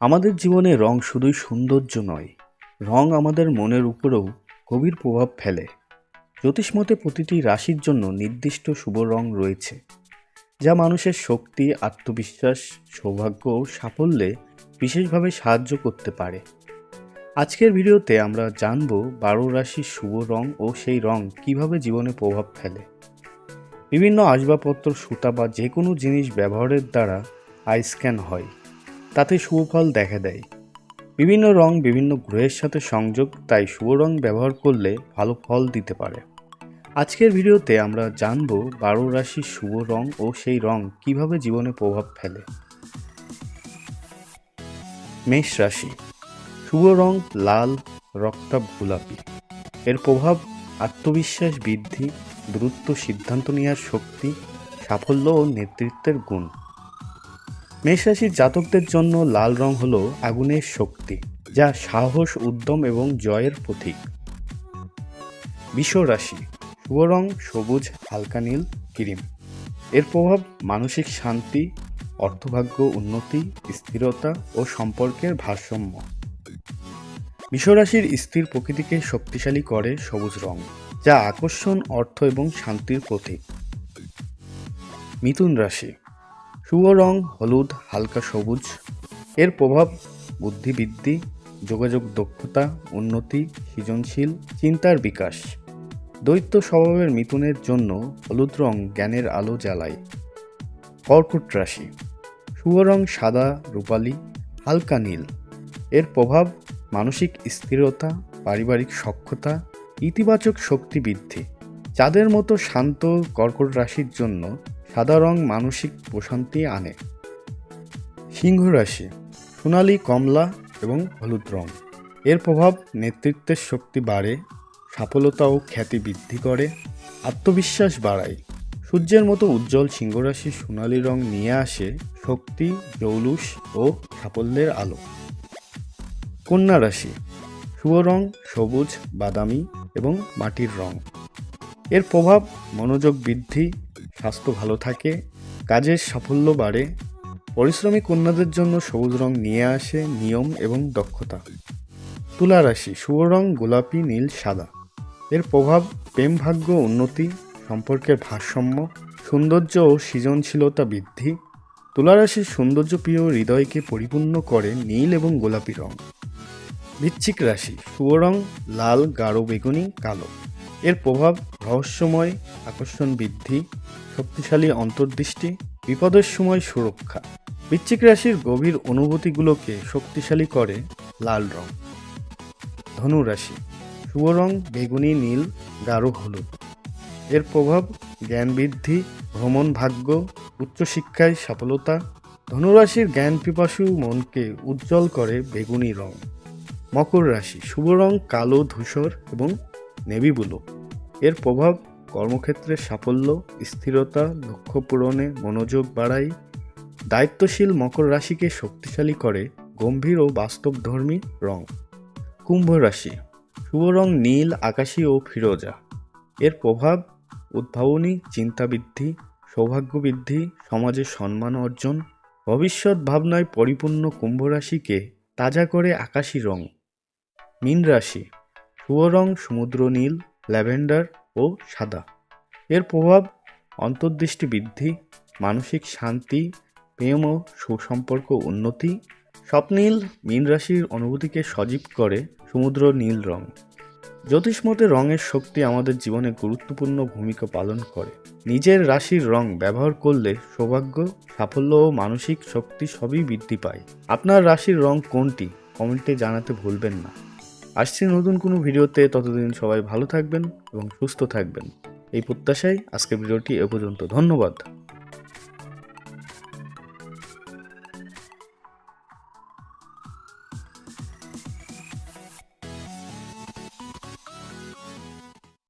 আমাদের জীবনে রং শুধুই সৌন্দর্য নয়, রং আমাদের মনের উপরেও গভীর প্রভাব ফেলে। জ্যোতিষমতে প্রতিটি রাশির জন্য নির্দিষ্ট শুভ রং রয়েছে, যা মানুষের শক্তি, আত্মবিশ্বাস, সৌভাগ্য ও সাফল্যে বিশেষভাবে সাহায্য করতে পারে। আজকের ভিডিওতে আমরা জানব বারো রাশির শুভ রং ও সেই রং কীভাবে জীবনে প্রভাব ফেলে। বিভিন্ন আসবাবপত্র, সুতা বা যে কোনো জিনিস ব্যবহারের দ্বারা আই স্ক্যান হয়। তাতে শুভ ফল দেখা দেয়। বিভিন্ন রং বিভিন্ন গ্রহের সাথে সংযোগ, তাই শুভ রং ব্যবহার করলে ভালো ফল দিতে পারে। আজকের ভিডিওতে আমরা জানব বারো রাশির শুভ রং ও সেই রং কীভাবে জীবনে প্রভাব ফেলে। মেষ রাশি, শুভ রং লাল রক্তাভ গোলাপি এর প্রভাব আত্মবিশ্বাস বৃদ্ধি দ্রুত সিদ্ধান্ত নেওয়ার শক্তি, সাফল্য ও নেতৃত্বের গুণ। মেষ রাশির জাতকদের জন্য লাল রং হল আগুনের শক্তি, যা সাহস, উদ্যম এবং জয়ের প্রতীক। রাশি শুভ রং সবুজ, হালকা নীল, ক্রিম। এর প্রভাব মানসিক শান্তি, অর্থভাগ্য উন্নতি, স্থিরতা ও সম্পর্কের ভারসাম্য। বিশ্বরাশির স্থির প্রকৃতিকে শক্তিশালী করে সবুজ রং, যা আকর্ষণ, অর্থ এবং শান্তির প্রতীক। মিথুন রাশি শুভ রং, হলুদ, হালকা সবুজ। এর প্রভাব বুদ্ধিবৃদ্ধি যোগাযোগ দক্ষতা, উন্নতি, সৃজনশীল, চিন্তার বিকাশ। দৈত্য স্বভাবের মিথুনের জন্য হলুদ রং জ্ঞানের আলো জ্বালায়। কর্কট রাশি। শুভ রং সাদা, রূপালি, হালকা নীল। এর প্রভাব মানসিক স্থিরতা, পারিবারিক সক্ষতা, ইতিবাচক শক্তি বৃদ্ধি। চাঁদের মতো শান্ত কর্কট রাশির জন্য সাদা রং মানসিক প্রশান্তি আনে। সিংহ রাশি, সোনালি কমলা এবং হলুদ রং। এর প্রভাব নেতৃত্বের শক্তি বাড়ে সফলতা ও খ্যাতি বৃদ্ধি করে, আত্মবিশ্বাস বাড়ায়। সূর্যের মতো উজ্জ্বল সিংহরাশি সোনালি রং নিয়ে আসে শক্তি, জৌলুস ও সাফল্যের আলো। কন্যা রাশি, শুভ রং সবুজ, বাদামি এবং মাটির রং। এর প্রভাব মনোযোগ বৃদ্ধি স্বাস্থ্য ভালো থাকে কাজের সাফল্য বাড়ে, পরিশ্রমী কন্যাদের জন্য সবুজ রং নিয়ে আসে নিয়ম এবং দক্ষতা। তুলা রাশি, শুভ রং গোলাপি, নীল, সাদা। এর প্রভাব প্রেম ভাগ্য, উন্নতি, সম্পর্কের ভারসাম্য, সৌন্দর্য ও সৃজনশীলতা বৃদ্ধি। তুলারাশির সৌন্দর্যপ্রিয় হৃদয়কে পরিপূর্ণ করে নীল এবং গোলাপি রং। বৃশ্চিক রাশি, শুভ রং লাল, গাঢ়, বেগুনি, কালো। এর প্রভাব রহস্যময়, আকর্ষণ বৃদ্ধি। শক্তিশালী অন্তর্দৃষ্টি, বিপদের সময় সুরক্ষা। বৃশ্চিক রাশির গভীর অনুভূতিগুলোকে শক্তিশালী করে লাল রং। ধনু রাশি, শুভ রং, বেগুনি, নীল, গাঢ় হলুদ। এর প্রভাব, জ্ঞান বৃদ্ধি, ভ্রমণ ভাগ্য উচ্চশিক্ষায় সফলতা। ধনুরাশির জ্ঞান পিপাসু মনকে উজ্জ্বল করে বেগুনি রং। মকর রাশি, শুভ রং কালো ধূসর এবং নেভি ব্লু। এর প্রভাব কর্মক্ষেত্রে সাফল্য, স্থিরতা, লক্ষ্য পূরণে মনোযোগ বাড়ায় দায়িত্বশীল মকর রাশিকে শক্তিশালী করে, গম্ভীর ও বাস্তবধর্মী রং। কুম্ভ রাশি, শুভ রং নীল, আকাশী ও ফিরোজা। এর প্রভাব, উদ্ভাবনী চিন্তা বৃদ্ধি সৌভাগ্য বৃদ্ধি সমাজে সম্মান অর্জন, ভবিষ্যৎ ভাবনায় পরিপূর্ণ কুম্ভ রাশিকে তাজা করে আকাশী রং। মীন রাশি, শুভ রং সমুদ্র নীল, ল্যাভেন্ডার ও সাদা। এর প্রভাব অন্তর্দৃষ্টি বৃদ্ধি, মানসিক শান্তি, প্রেম ও সুসম্পর্ক উন্নতি, স্বপ্নীল মীন রাশির অনুভূতিকে সজীব করে সমুদ্র নীল রং। জ্যোতিষমতে রঙের শক্তি আমাদের জীবনে গুরুত্বপূর্ণ ভূমিকা পালন করে। নিজের রাশির রং ব্যবহার করলে সৌভাগ্য, সাফল্য ও মানসিক শক্তি সবই বৃদ্ধি পায়। আপনার রাশির রং কোনটি? কমেন্টে জানাতে ভুলবেন না। আসছি নতুন কোনো ভিডিওতে, ততদিন সবাই ভালো থাকবেন এবং সুস্থ থাকবেন। এই প্রত্যাশায় আজকের ভিডিওটি এ পর্যন্ত। ধন্যবাদ।